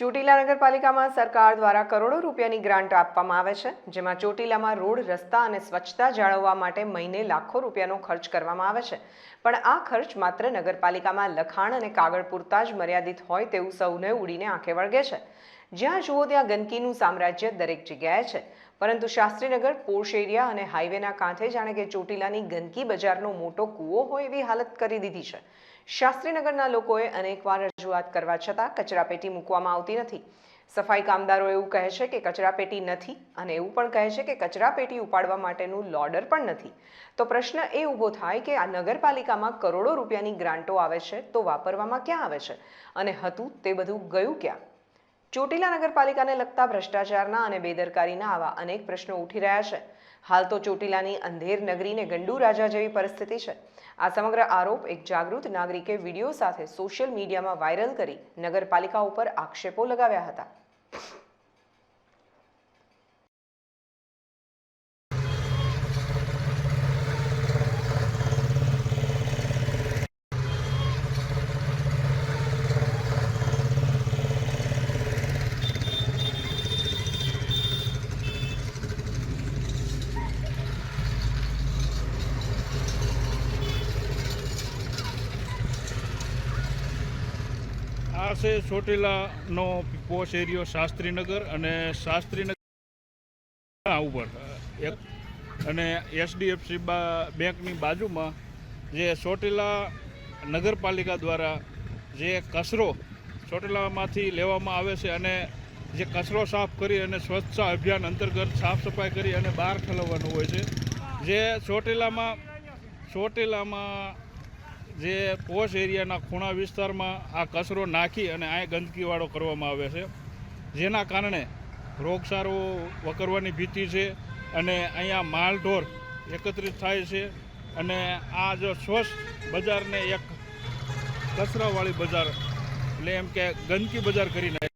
ચોટીલા નગરપાલિકામાં સરકાર દ્વારા કરોડો રૂપિયાની ગ્રાન્ટ આપવામાં આવે છે, જેમાં ચોટીલામાં રોડ, રસ્તા અને સ્વચ્છતા જાળવવા માટે મહિને લાખો રૂપિયાનો ખર્ચ કરવામાં આવે છે. પણ આ ખર્ચ માત્ર નગરપાલિકામાં લખાણ અને કાગળ પૂરતા જ મર્યાદિત હોય તેવું સૌને ઉડીને આંખે વળગે છે. જ્યાં જુઓ ત્યાં ગંદકીનું સામ્રાજ્ય દરેક જગ્યાએ છે. પરંતુ શાસ્ત્રીનગર પોર્શ એરિયા અને હાઈવેના કાંઠે જાણે કે ચોટીલાની ગંદકી બજારનો મોટો કૂવો હોય એવી હાલત કરી દીધી છે. શાસ્ત્રીનગરના લોકોએ અનેકવાર રજૂઆત કરવા છતાં કચરાપેટી મૂકવામાં આવતી નથી. સફાઈ કામદારો એવું કહે છે કે કચરાપેટી નથી અને એવું પણ કહે છે કે કચરાપેટી ઉપાડવા માટેનું લોડર પણ નથી. તો પ્રશ્ન એ ઊભો થાય કે આ નગરપાલિકામાં કરોડો રૂપિયાની ગ્રાન્ટો આવે છે તો વાપરવામાં ક્યાં આવે છે? અને હતું તે બધું ગયું ક્યાં? ચોટીલા નગરપાલિકાને લગતા ભ્રષ્ટાચારના અને બેદરકારીના આવા અનેક પ્રશ્નો ઉઠી રહ્યા છે. હાલ તો ચોટીલાની અંધેર નગરીને ગંડુ રાજા જેવી પરિસ્થિતિ છે. આ સમગ્ર આરોપ એક જાગૃત નાગરિકે વીડિયો સાથે સોશિયલ મીડિયામાં વાયરલ કરી નગરપાલિકા ઉપર આક્ષેપો લગાવ્યા હતા. આ છે ચોટીલાનો પોશ એરિયો શાસ્ત્રીનગર અને શાસ્ત્રીનગર ઉપર. એક અને એચડીએફસી બેંકની બાજુમાં જે ચોટીલા નગરપાલિકા દ્વારા જે કચરો ચોટીલામાંથી લેવામાં આવે છે અને જે કચરો સાફ કરી અને સ્વચ્છતા અભિયાન અંતર્ગત સાફ સફાઈ કરી અને બહાર ઠલવવાનું હોય છે. જે ચોટીલામાં ચોટીલામાં જે પોશ એરિયાના ખૂણા વિસ્તારમાં આ કચરો નાખી અને આ ગંદકીવાળો કરવામાં આવે છે. જેના કારણે રોગચાળો વકરવાની ભીતિ છે અને અહીંયા માલઢોર એકત્રિત થાય છે અને આ જો સ્વચ્છ બજારને એક કચરાવાળી બજાર એટલે એમ કે ગંદકી બજાર કરીને